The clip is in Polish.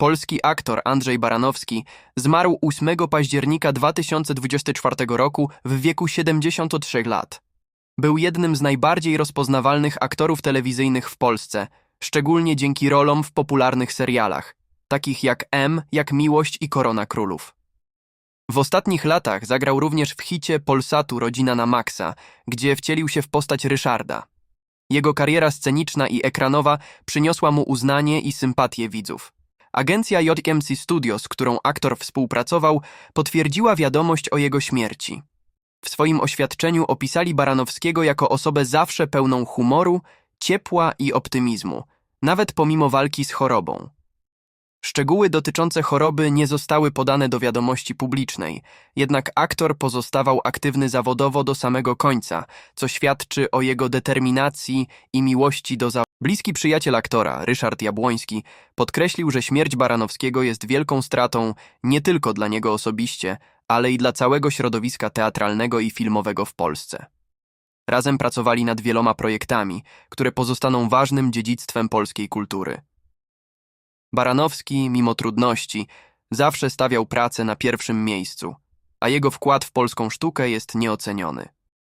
Polski aktor Andrzej Baranowski zmarł 8 października 2024 roku w wieku 73 lat. Był jednym z najbardziej rozpoznawalnych aktorów telewizyjnych w Polsce, szczególnie dzięki rolom w popularnych serialach, takich jak M, jak Miłość i Korona Królów. W ostatnich latach zagrał również w hicie Polsatu Rodzina na Maxa, gdzie wcielił się w postać Ryszarda. Jego kariera sceniczna i ekranowa przyniosła mu uznanie i sympatię widzów. Agencja JMC Studios, z którą aktor współpracował, potwierdziła wiadomość o jego śmierci. W swoim oświadczeniu opisali Baranowskiego jako osobę zawsze pełną humoru, ciepła i optymizmu, nawet pomimo walki z chorobą. Szczegóły dotyczące choroby nie zostały podane do wiadomości publicznej, jednak aktor pozostawał aktywny zawodowo do samego końca, co świadczy o jego determinacji i miłości do zawodu. Bliski przyjaciel aktora, Ryszard Jabłoński, podkreślił, że śmierć Baranowskiego jest wielką stratą nie tylko dla niego osobiście, ale i dla całego środowiska teatralnego i filmowego w Polsce. Razem pracowali nad wieloma projektami, które pozostaną ważnym dziedzictwem polskiej kultury. Baranowski, mimo trudności, zawsze stawiał pracę na pierwszym miejscu, a jego wkład w polską sztukę jest nieoceniony.